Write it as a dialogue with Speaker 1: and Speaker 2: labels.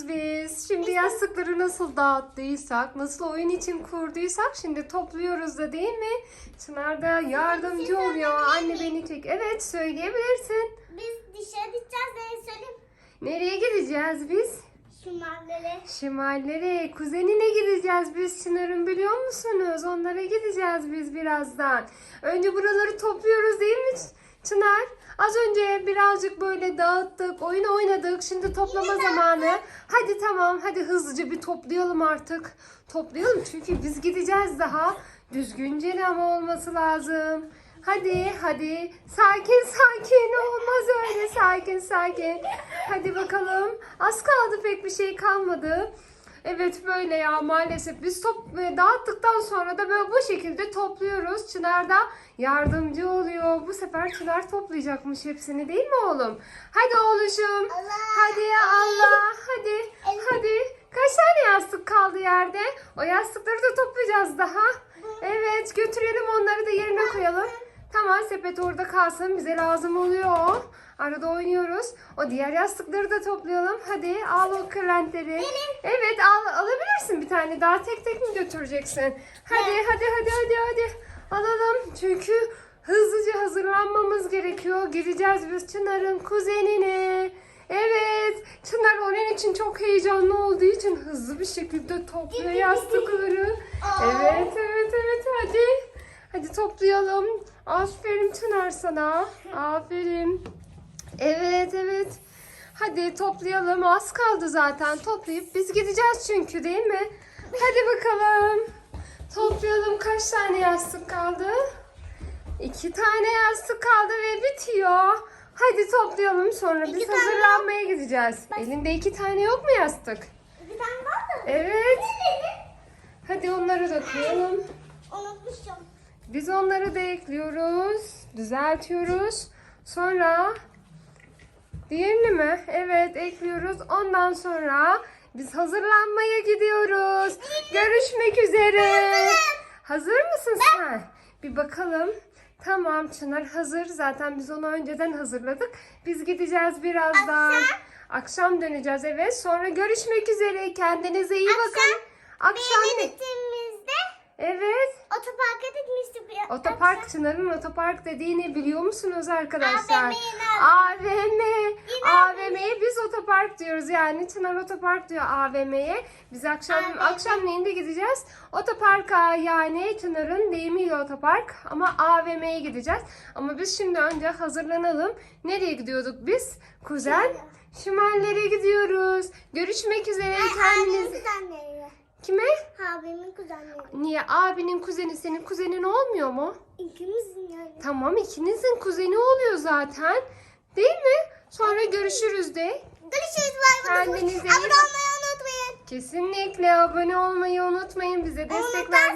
Speaker 1: gidiyoruz biz. Şimdi yastıkları nasıl dağıttıysak, nasıl oyun için kurduysak şimdi topluyoruz da değil mi? Çınar da yardımcı oluyor. Anne beni çek. Evet söyleyebilirsin.
Speaker 2: Biz dışarı gideceğiz diye söyleyeyim.
Speaker 1: Nereye gideceğiz biz?
Speaker 2: Şu mahallere.
Speaker 1: Şimallere, kuzenine gideceğiz biz Çınar'ın biliyor musunuz? Onlara gideceğiz biz birazdan. Önce buraları topluyoruz değil mi Çınar? Az önce birazcık böyle dağıttık, oyun oynadık. Şimdi toplama zamanı. Hadi tamam, hadi hızlıca bir toplayalım artık. Toplayalım çünkü biz gideceğiz daha. Düzgünce ama olması lazım. Hadi hadi sakin sakin olmaz öyle sakin sakin. Hadi bakalım. Az kaldı pek bir şey kalmadı. Evet böyle ya maalesef biz top e, dağıttıktan sonra da böyle bu şekilde topluyoruz. Çınar da yardımcı oluyor. Bu sefer Çınar toplayacakmış hepsini değil mi oğlum? Hadi oğluşum.
Speaker 2: Allah.
Speaker 1: Hadi ya Allah. Hadi. Hadi. Kaç tane yastık kaldı yerde? O yastıkları da toplayacağız daha. Evet götürelim onları da yerine koyalım. Tamam sepet orada kalsın bize lazım oluyor. Arada oynuyoruz. O diğer yastıkları da toplayalım. Hadi al o kırlentleri. Evet al alabilirsin bir tane daha tek tek mi götüreceksin? Hadi hadi hadi hadi hadi. Alalım çünkü hızlıca hazırlanmamız gerekiyor. Gideceğiz biz Çınar'ın kuzenine. Evet, Çınar onun için çok heyecanlı olduğu için hızlı bir şekilde topluyor yastıkları. Evet, evet, evet, hadi. Hadi toplayalım. Aferin Çınar sana. Aferin. Evet, evet. Hadi toplayalım. Az kaldı zaten. Toplayıp biz gideceğiz çünkü değil mi? Hadi bakalım. Toplayalım. Kaç tane yastık kaldı? İki tane yastık kaldı ve bitiyor. Hadi toplayalım sonra biz
Speaker 2: İki tane
Speaker 1: hazırlanmaya gideceğiz. Elinde iki tane yok mu yastık?
Speaker 2: Bir tane var mı?
Speaker 1: Evet. Hadi onları da koyalım.
Speaker 2: Unutmuşum.
Speaker 1: Biz onları da ekliyoruz. Düzeltiyoruz. Sonra diğerini mi? Evet ekliyoruz. Ondan sonra biz hazırlanmaya gidiyoruz. Görüşmek üzere. Hazır mısın sen? Bir bakalım. Tamam Çınar hazır. Zaten biz onu önceden hazırladık. Biz gideceğiz birazdan.
Speaker 2: Akşam?
Speaker 1: Akşam döneceğiz evet. Sonra görüşmek üzere. Kendinize iyi bakın. Akşam ne?
Speaker 2: gittiğimizde
Speaker 1: Evet.
Speaker 2: otoparka
Speaker 1: Otopark Çınar'ın otopark dediğini biliyor musunuz arkadaşlar?
Speaker 2: AVM.
Speaker 1: AVM'ye biz otopark diyoruz yani Çınar otopark diyor AVM'ye. Biz akşam
Speaker 2: AVM.
Speaker 1: akşamleyin de gideceğiz. Otoparka yani Çınar'ın deyimiyle otopark ama AVM'ye gideceğiz. Ama biz şimdi önce hazırlanalım. Nereye gidiyorduk biz? Kuzen. Şimallere gidiyoruz. Görüşmek üzere
Speaker 2: Abimin
Speaker 1: kendiniz.
Speaker 2: kuzenleri.
Speaker 1: Kime?
Speaker 2: Abimin kuzenleri.
Speaker 1: Niye? Abinin kuzeni senin kuzenin olmuyor mu?
Speaker 2: İkimizin yani.
Speaker 1: Tamam ikinizin kuzeni oluyor zaten. Değil mi? Sonra görüşürüz de.
Speaker 2: Görüşürüz. Bay bay.
Speaker 1: Kendinize iyi
Speaker 2: Abone olmayı unutmayın.
Speaker 1: Kesinlikle abone olmayı unutmayın. Bize destek ver.